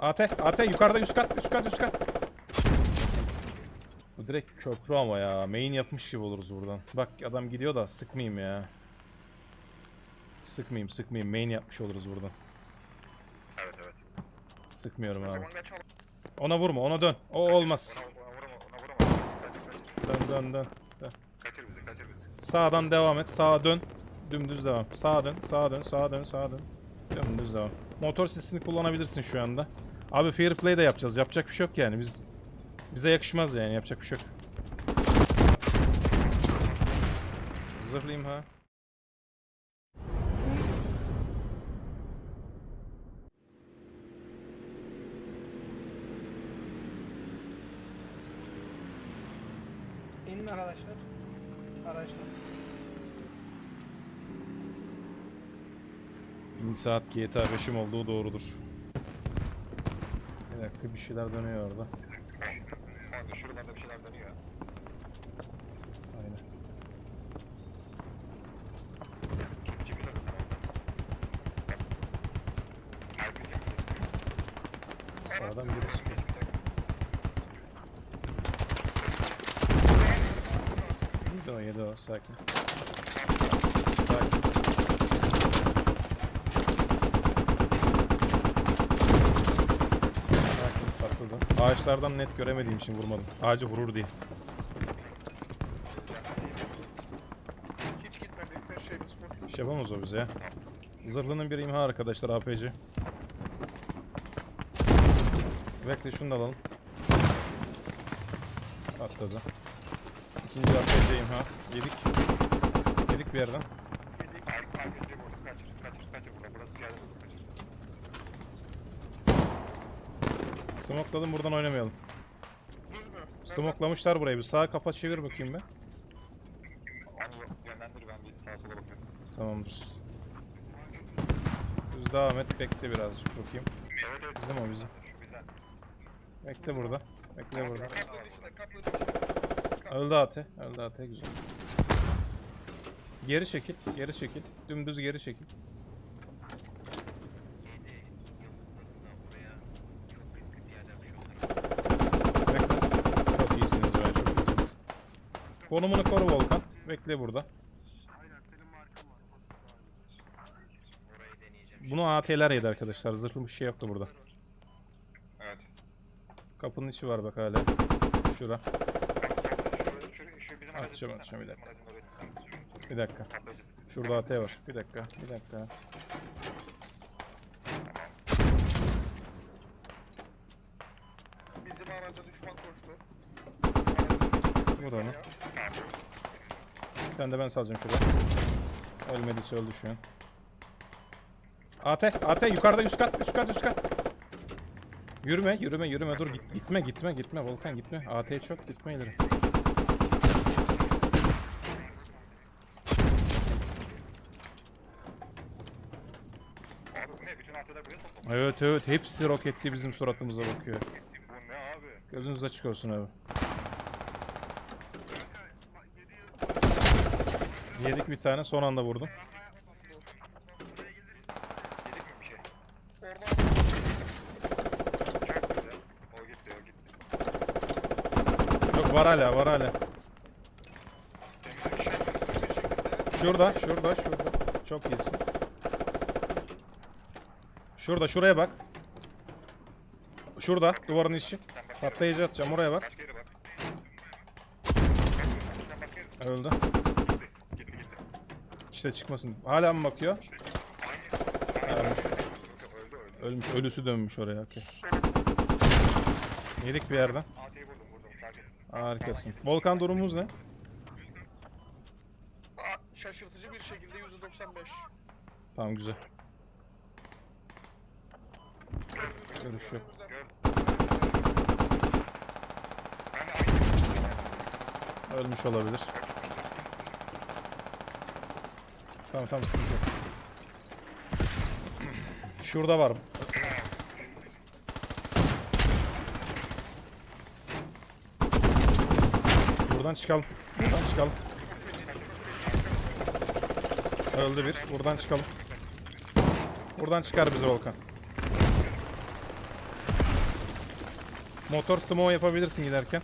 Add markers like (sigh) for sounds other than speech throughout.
AT, AT yukarıda üst kat, üst kat, üst kat. Bu direkt köprü ama ya. Main yapmış gibi oluruz buradan. Bak adam gidiyor da sıkmayayım ya. Sıkmayayım, sıkmayayım. Main yapmış oluruz buradan. Evet evet. Sıkmıyorum abi. Ona vurma, ona dön. O olmaz. Dön, dön, dön. dön. Kaçır bizi, kaçır bizi. Sağdan devam et. Sağa dön. Dümdüz devam. Sağa dön, sağa dön, sağa dön, sağa dön. Dümdüz devam. Motor sesini kullanabilirsin şu anda. Abi fair play de yapacağız. Yapacak bir şey yok yani. Biz bize yakışmaz yani. Yapacak bir şey yok. Zırhlayayım ha. İnin arkadaşlar. Araçtan. Bir saat GTA 5'im olduğu doğrudur. Bir dakika bir şeyler dönüyor orada. Kanka şuralarda bir şeyler dönüyor. Aynen. Kepçe bir. RPG. Sağdan biri sıkıyor. Yedi o yedi o. Sakin. Sakin Ağaçlardan net göremediğim için vurmadım. Ağacı vurur diye. Hiç şeyimiz. Şey yapamaz o bize ya. Zırhlının bir imha arkadaşlar APC. Bekle şunu da alalım. Atladı. İkinci APC imha. Yedik. Yedik bir yerden. RPG vurdu. Kaçır, kaçır, kaçır. Burada, burası geldi. Kaçır. Smokladım buradan oynamayalım. Düz mü? Smoklamışlar burayı. Bir sağa kafa çevir bakayım be. Yok, yönlendir ben bir sağa sola bakıyorum. Tamamdır. Düz devam et. Bekle birazcık bakayım. Evet evet. Bizim o bizim. Şu bizden. Bekle burada. Bekle burada. Öldü AT. Öldü AT güzel. Geri çekil. Geri çekil. Dümdüz geri çekil. Bekle. Çok iyisiniz be. Çok iyisiniz. Konumunu koru Volkan. Bekle burada. Bunu AT'ler yedi arkadaşlar. Zırhlı bir şey yoktu burada. Evet. Kapının içi var bak hala. Şura. Atacağım, atacağım, bir sıksana. Bir dakika. Şurada AT var. Bir dakika. Bir dakika. Bizim araca düşman koştu. Bu onu. Bir de ben salacağım şurada. Ölmediyse öldü şu an. AT, AT yukarıda üst kat, üst kat, üst kat. Yürüme, yürüme, yürüme. Dur git, gitme, gitme, gitme. Volkan gitme. AT çok gitme ileri. Evet evet hepsi roketli bizim suratımıza bakıyor. Gözünüz açık olsun abi. Yedik bir tane son anda vurdum. Yok var hala var hala. Şurada şurada şurada. Çok iyisin. Şurada şuraya bak. Şurada duvarın içi. Patlayıcı atacağım oraya bak. Öldü. İşte çıkmasın. Hala mı bakıyor? Ölmüş. Ölmüş. Ölüsü dönmüş oraya. Okey. Yedik bir yerden. Harikasın. Volkan durumumuz ne? Şaşırtıcı bir şekilde %95. Tamam güzel. Görüş yok. Ölmüş olabilir. Tamam tamam sıkıntı yok. Şurada var. Buradan çıkalım. Buradan çıkalım. Öldü bir. Buradan çıkalım. Buradan çıkar bizi Volkan. Motor smoke yapabilirsin giderken.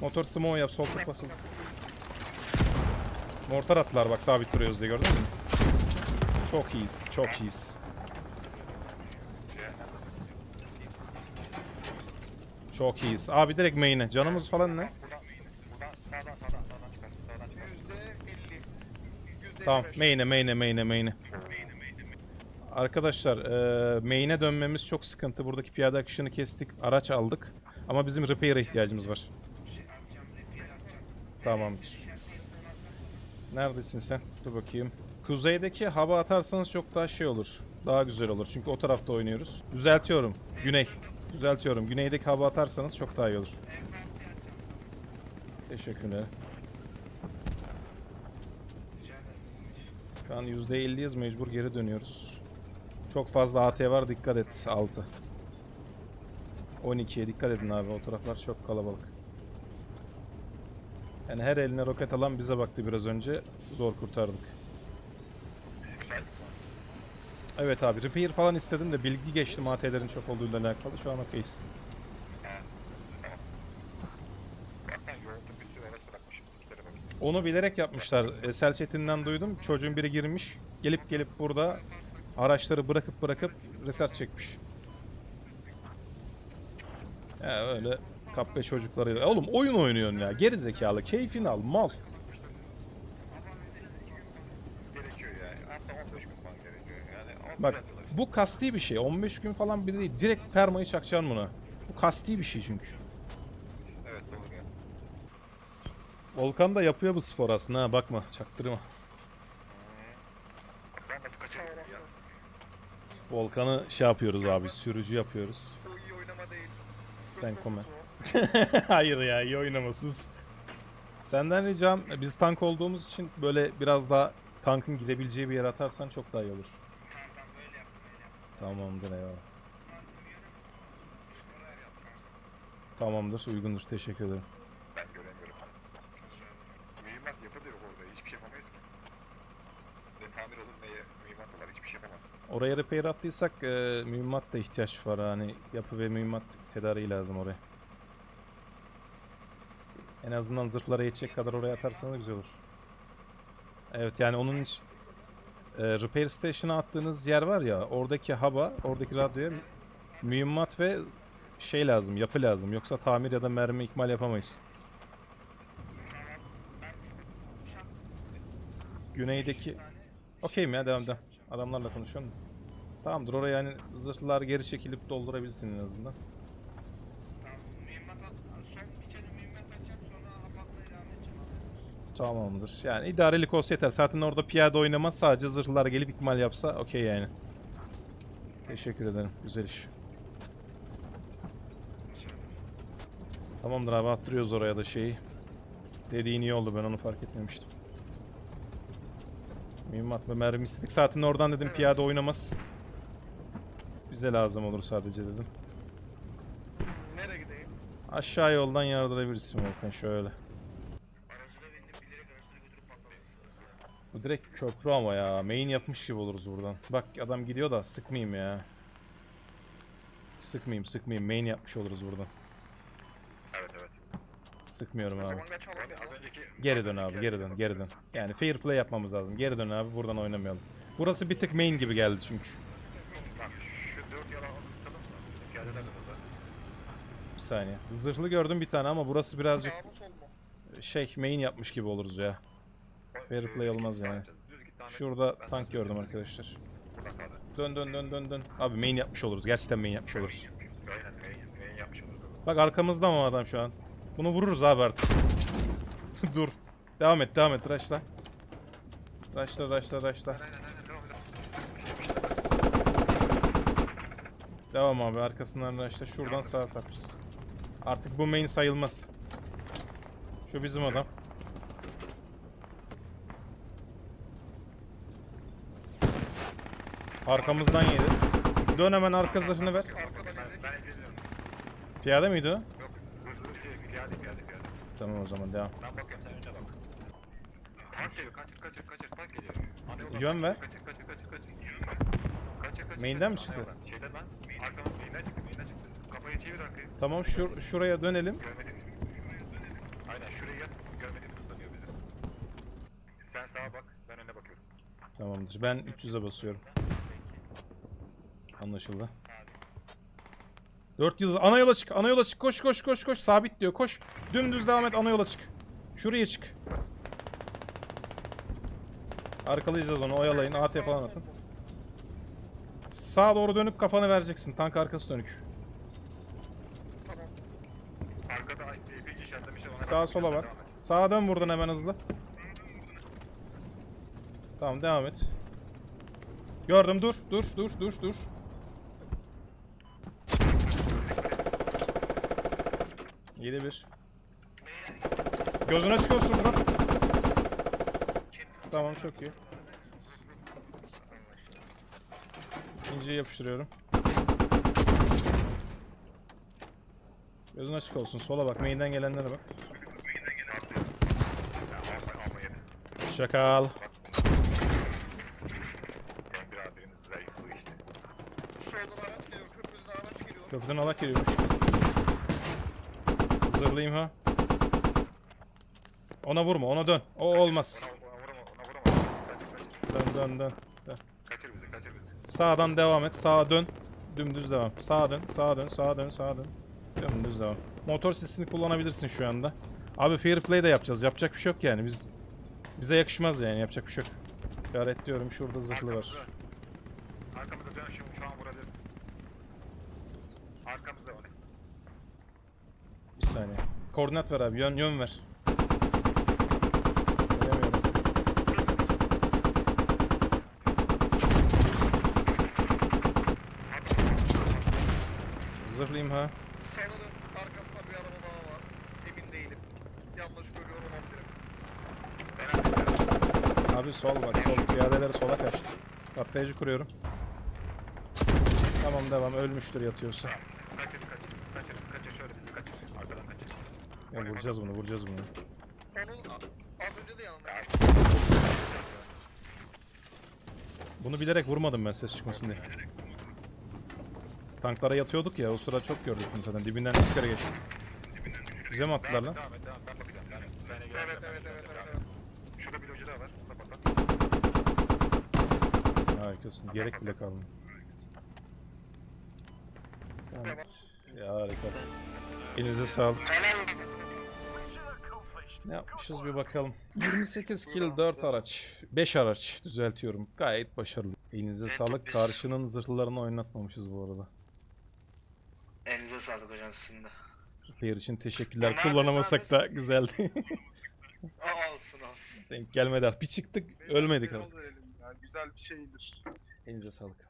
Motor smoke yap sol tık basılı. Mortar attılar bak sabit duruyoruz diye gördün mü? Çok iyiyiz, çok iyiyiz. Çok iyiyiz. Abi direkt main'e. Canımız falan ne? Tamam, main'e, main'e, main'e, main'e. Arkadaşlar, eee main'e dönmemiz çok sıkıntı. Buradaki piyade akışını kestik, araç aldık. Ama bizim repair'e ihtiyacımız var. Tamamdır. Neredesin sen? Dur bakayım. Kuzeydeki hava atarsanız çok daha şey olur. Daha güzel olur. Çünkü o tarafta oynuyoruz. Düzeltiyorum. Güney. Düzeltiyorum. Güneydeki hava atarsanız çok daha iyi olur. Teşekkürler. Şu an %50'yiz mecbur geri dönüyoruz. Çok fazla AT var dikkat et 6. 12'ye dikkat edin abi o taraflar çok kalabalık. Yani her eline roket alan bize baktı biraz önce. Zor kurtardık. Evet abi repair falan istedim de bilgi geçtim AT'lerin çok olduğuyla alakalı. Şu an okeyiz. Onu bilerek yapmışlar. E, Sel chatinden duydum. Çocuğun biri girmiş. Gelip gelip burada araçları bırakıp bırakıp reset çekmiş. Ya öyle kappe çocukları. Oğlum oyun oynuyorsun ya. Geri zekalı. Keyfini al. Mal. Gerekiyor yani. Hatta 15 gün falan gerekiyor. Yani onu Bak bu kasti bir şey. 15 gün falan bir değil. Direkt permayı çakacaksın buna. Bu kasti bir şey çünkü. Evet doğru ya. Volkan da yapıyor bu spor aslında ha bakma çaktırma. Volkan'ı şey yapıyoruz abi sürücü yapıyoruz. Sen Kötü kome. konusu o. (laughs) Hayır ya iyi oynamasız. Senden ricam biz tank olduğumuz için böyle biraz daha tankın girebileceği bir yere atarsan çok daha iyi olur. Tamamdır eyvallah. Tamamdır uygundur teşekkür ederim. Ben göremiyorum. Mühimmat yapı da yok orada. Hiçbir şey yapamayız ki. Ne tamir olur ne mühimmat var. Hiçbir şey yapamazsın. Oraya repair attıysak e, mühimmat da ihtiyaç var hani yapı ve mühimmat tedariği lazım oraya. En azından zırhlara yetecek kadar oraya atarsanız güzel olur. Evet yani onun için e, repair station'a attığınız yer var ya oradaki hava, oradaki radyoya mü- mühimmat ve şey lazım, yapı lazım. Yoksa tamir ya da mermi ikmal yapamayız. Güneydeki... Okey mi ya devam devam. Adamlarla konuşuyorum. Tamamdır oraya yani zırhlar geri çekilip doldurabilsin en azından. Tamamdır. Yani idarelik olsa yeter. Zaten orada piyade oynamaz. Sadece zırhlar gelip ikmal yapsa okey yani. Teşekkür ederim. Güzel iş. Tamamdır abi attırıyoruz oraya da şeyi. Dediğin iyi oldu ben onu fark etmemiştim. Mühimmat ve mermi istedik. Zaten oradan dedim piyade oynamaz. Bize lazım olur sadece dedim. Nereye gideyim? Aşağı yoldan yardırabilirsin Volkan şöyle. Bu direkt köprü ama ya. Main yapmış gibi oluruz buradan. Bak adam gidiyor da sıkmayayım ya. Sıkmayayım sıkmayayım. Main yapmış oluruz buradan. Evet evet. Sıkmıyorum abi. Geri dön abi geri dön geri dön. Yani fair play yapmamız lazım. Geri dön abi buradan oynamayalım. Burası bir tık main gibi geldi çünkü. Bir saniye. Zırhlı gördüm bir tane ama burası birazcık şey main yapmış gibi oluruz ya. Fair play olmaz yani. Şurada tank gördüm arkadaşlar. Dön dön dön dön dön. Abi main yapmış oluruz. Gerçekten main yapmış oluruz. Bak arkamızda mı adam şu an? Bunu vururuz abi artık. (laughs) Dur. Devam et devam et raşla. Raşla raşla raşla. Devam abi arkasından raşla. Şuradan sağa sapacağız. Artık bu main sayılmaz. Şu bizim adam. Arkamızdan yedi. Dön hemen arka zırhını ver. Piyade miydi o? Yok zırhlı şey piyade piyade piyade. Tamam o zaman devam. Ben bakıyorum sen önce bak. Tank kaçır kaçır kaçır tank geliyor. Yön ver. Kaçır kaçır kaçır kaçır. Kaçır kaçır. Main'den mi çıktı? Şeyden lan. Arkadan main'den çıktı main'den çıktı. Kafayı çevir arkaya. Tamam şur şuraya dönelim. Görmediğimiz. Aynen şuraya yat. Görmediğimizi sanıyor bizi. Sen sağa bak. Ben öne bakıyorum. Tamamdır. Ben 300'e basıyorum. Anlaşıldı. Sabit. 4 yıldız. Ana yola çık. Ana yola çık. Koş koş koş koş. Sabit diyor. Koş. Dümdüz devam et. Ana yola çık. Şuraya çık. Arkalayacağız onu. Oyalayın. AT falan atın. Sağa doğru dönüp kafanı vereceksin. Tank arkası dönük. Sağa sola et. Sağa dön buradan hemen hızlı. Tamam devam et. Gördüm. Dur. Dur. Dur. Dur. Dur. Yedi bir. Gözün açık olsun bro. Tamam çok iyi. İnciyi yapıştırıyorum. Gözün açık olsun. Sola bak. Main'den gelenlere bak. Şakal. Ben bir abinin zayıflığı işte. Soldan araç geliyor. Köprüden araç geliyor. Köprüden alak geliyormuş. Zırlayayım ha. Ona vurma, ona dön. O olmaz. Dön dön dön. dön. Sağdan devam et. Sağa dön. Dümdüz devam. Sağa dön, sağa dön, sağa dön, sağa dön. Dümdüz devam. Motor sesini kullanabilirsin şu anda. Abi fair play de yapacağız. Yapacak bir şey yok yani. Biz bize yakışmaz yani. Yapacak bir şey yok. İşaretliyorum. Şurada zırhlı var. Arkamızda dön şu, şu an vurabilirsin. Arkamızda? Bir saniye. Koordinat ver abi. Yön yön ver. Zırhlayayım ha. Sanırım arkasında bir araba daha var. Emin değilim. Yanlış görüyor olabilirim. Abi sol bak sol. Piyadeleri sola kaçtı. Patlayıcı kuruyorum. Tamam devam. Ölmüştür yatıyorsa. Kaçır, kaçır, kaçır, kaçır şöyle bizi kaçır. Ya vuracağız bunu, vuracağız bunu. Onun az önce de yanında. Bunu bilerek vurmadım ben ses çıkmasın diye. Tanklara yatıyorduk ya, o sıra çok gördük bunu zaten. Dibinden iki kere geçtik. Bize mi attılar lan? Devam et, devam et. Ben bakacağım. Yani, ben Evet evet evet evet. Şurada bir loji daha var. Ona bakalım. Harikasın, gerek bile kalmadı. Evet. Ya harika. Elinize sağlık. Ne yapmışız bir bakalım. (laughs) 28 kill 4 araç. 5 araç düzeltiyorum. Gayet başarılı. Elinize sağlık. Karşının zırhlarını oynatmamışız bu arada. Elinize sağlık hocam sizin de. Player için teşekkürler. Kullanamasak da güzeldi. (laughs) Aa, olsun olsun. Denk gelmedi artık. Bir çıktık ölmedik artık. Güzel bir şeydir. Elinize sağlık.